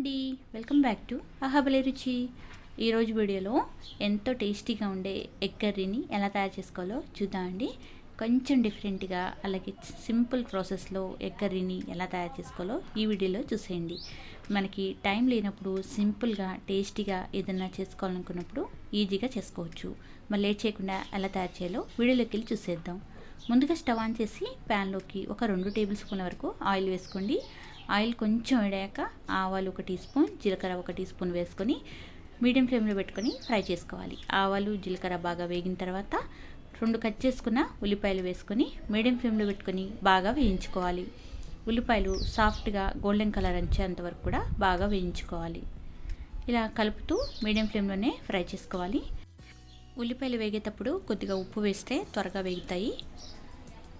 అండి. Welcome back to అహబలే రుచి. ఈరోజు వీడియోలో ఎంతో టేస్టీగా ఉండే ఎగ్ కర్రీని ఎలా తయారు చేసుకోవాలో చూద్దామండి కొంచెం డిఫరెంట్గా అలాగే సింపుల్ ప్రాసెస్లో ఎగ్ కర్రీని ఎలా తయారు చేసుకోవాలో ఈ వీడియోలో చూసేయండి. మనకి టైం లేనప్పుడు సింపుల్గా టేస్టీగా ఏదైనా చేసుకోవాలనుకున్నప్పుడు ఈజీగా చేసుకోవచ్చు. మరి లేట్ చేయకుండా ఎలా తయారు చేయాలో వీడియోలోకి వెళ్ళి చూసేద్దాం. ముందుగా స్టవ్ ఆన్ చేసి ప్యాన్లోకి ఒక రెండు టేబుల్ స్పూన్ల వరకు ఆయిల్ వేసుకోండి. ఆయిల్ కొంచెం వేడాక ఆవాలు ఒక టీ స్పూన్ జీలకర్ర ఒక టీ స్పూన్ వేసుకొని మీడియం ఫ్లేమ్లో పెట్టుకొని ఫ్రై చేసుకోవాలి. ఆవాలు జీలకర్ర బాగా వేగిన తర్వాత రెండు కట్ చేసుకున్న ఉల్లిపాయలు వేసుకొని మీడియం ఫ్లేమ్లో పెట్టుకొని బాగా వేయించుకోవాలి. ఉల్లిపాయలు సాఫ్ట్గా గోల్డెన్ కలర్ వచ్చేంత వరకు కూడా బాగా వేయించుకోవాలి. ఇలా కలుపుతూ మీడియం ఫ్లేమ్లోనే ఫ్రై చేసుకోవాలి. ఉల్లిపాయలు వేగేటప్పుడు కొద్దిగా ఉప్పు వేస్తే త్వరగా వేగుతాయి.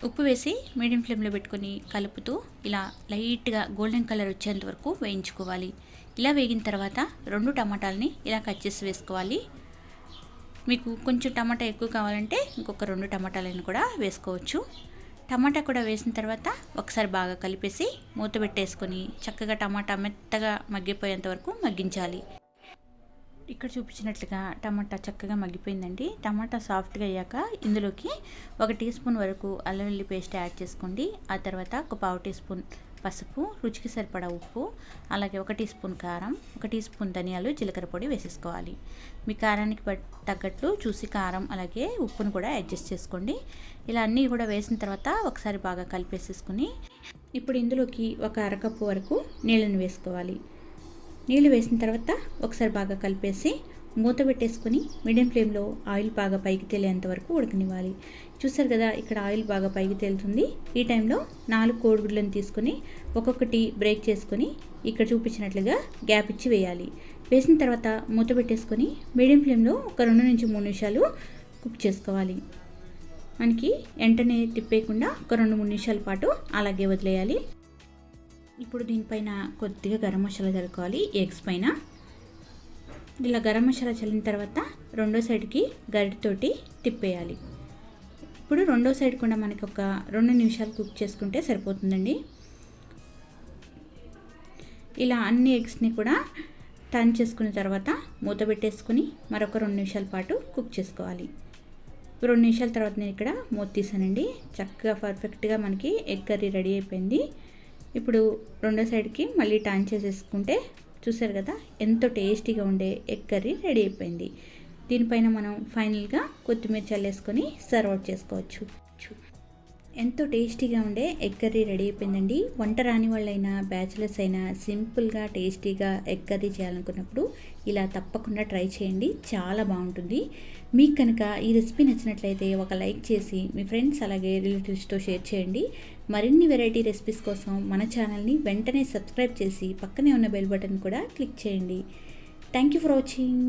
ఉప్పు వేసి మీడియం ఫ్లేమ్లో పెట్టుకొని కలుపుతూ ఇలా లైట్గా గోల్డెన్ కలర్ వచ్చేంత వరకు వేయించుకోవాలి. ఇలా వేగిన తర్వాత రెండు టమాటాలని ఇలా కట్ చేసి వేసుకోవాలి. మీకు కొంచెం టమాటా ఎక్కువ కావాలంటే ఇంకొక రెండు టమాటాలను కూడా వేసుకోవచ్చు. టమాటా కూడా వేసిన తర్వాత ఒకసారి బాగా కలిపేసి మూత పెట్టేసుకొని చక్కగా టమాటా మెత్తగా మగ్గిపోయేంత వరకు మగ్గించాలి. ఇక్కడ చూపించినట్లుగా టమాటా చక్కగా మగ్గిపోయిందండి. టమాటా సాఫ్ట్గా అయ్యాక ఇందులోకి ఒక టీ స్పూన్ వరకు అల్లం వెల్లి పేస్ట్ యాడ్ చేసుకోండి. ఆ తర్వాత ఒక పావు టీ స్పూన్ పసుపు రుచికి సరిపడా ఉప్పు అలాగే ఒక టీ స్పూన్ కారం ఒక టీ స్పూన్ ధనియాలు జీలకర్ర పొడి వేసేసుకోవాలి. మీ కారానికి తగ్గట్లు చూసి కారం అలాగే ఉప్పును కూడా అడ్జస్ట్ చేసుకోండి. ఇలా అన్నీ కూడా వేసిన తర్వాత ఒకసారి బాగా కలిపేసేసుకుని ఇప్పుడు ఇందులోకి ఒక అరకప్పు వరకు నీళ్ళని వేసుకోవాలి. నీళ్ళు వేసిన తర్వాత ఒకసారి బాగా కలిపేసి మూత పెట్టేసుకొని మీడియం ఫ్లేమ్లో ఆయిల్ బాగా పైకి తేలేంత వరకు ఉడకనివ్వాలి. చూసారు కదా ఇక్కడ ఆయిల్ బాగా పైకి తేలుతుంది. ఈ టైంలో నాలుగు కోడిగుడ్లను తీసుకొని ఒక్కొక్కటి బ్రేక్ చేసుకొని ఇక్కడ చూపించినట్లుగా గ్యాప్ ఇచ్చి వేయాలి. వేసిన తర్వాత మూత పెట్టేసుకొని మీడియం ఫ్లేమ్లో ఒక రెండు నుంచి మూడు నిమిషాలు కుక్ చేసుకోవాలి. మనకి వెంటనే తిప్పేయకుండా ఒక రెండు మూడు నిమిషాల పాటు అలాగే వదిలేయాలి. ఇప్పుడు దీనిపైన కొద్దిగా గరం మసాలా చల్లుకోవాలి. ఎగ్స్ పైన. ఇలా గరం మసాలా చల్లిన తర్వాత రెండో సైడ్కి గరిటతోటి తిప్పేయాలి. ఇప్పుడు రెండో సైడ్ కూడా మనకి ఒక రెండు నిమిషాలు కుక్ చేసుకుంటే సరిపోతుందండి. ఇలా అన్ని ఎగ్స్ని కూడా టర్న్ చేసుకున్న తర్వాత మూత పెట్టేసుకుని మరొక రెండు నిమిషాల పాటు కుక్ చేసుకోవాలి. రెండు నిమిషాల తర్వాత నేను ఇక్కడ మూత తీసానండి. చక్కగా పర్ఫెక్ట్గా మనకి ఎగ్ కర్రీ రెడీ అయిపోయింది. ఇప్పుడు రెండో సైడ్కి మళ్ళీ టర్న్ చేసేసుకుంటే చూసారు కదా ఎంతో టేస్టీగా ఉండే ఎగ్ కర్రీ రెడీ అయిపోయింది. దీనిపైన మనం ఫైనల్గా కొత్తిమీర చల్లేసుకొని సర్వ్ అవుట్ చేసుకోవచ్చు. ఎంతో టేస్టీగా ఉండే ఎగ్ కర్రీ రెడీ అయిపోయిందండి. వంట రాని వాళ్ళైనా బ్యాచిలర్స్ అయినా సింపుల్గా టేస్టీగా ఎగ్ కర్రీ చేయాలనుకున్నప్పుడు ఇలా తప్పకుండా ట్రై చేయండి. చాలా బాగుంటుంది. మీకు కనుక ఈ రెసిపీ నచ్చినట్లయితే ఒక లైక్ చేసి మీ ఫ్రెండ్స్ అలాగే రిలేటివ్స్తో షేర్ చేయండి. మరిన్ని వెరైటీ రెసిపీస్ కోసం మన ఛానల్ని వెంటనే సబ్స్క్రైబ్ చేసి పక్కనే ఉన్న బెల్ బటన్ కూడా క్లిక్ చేయండి. Thank you for watching.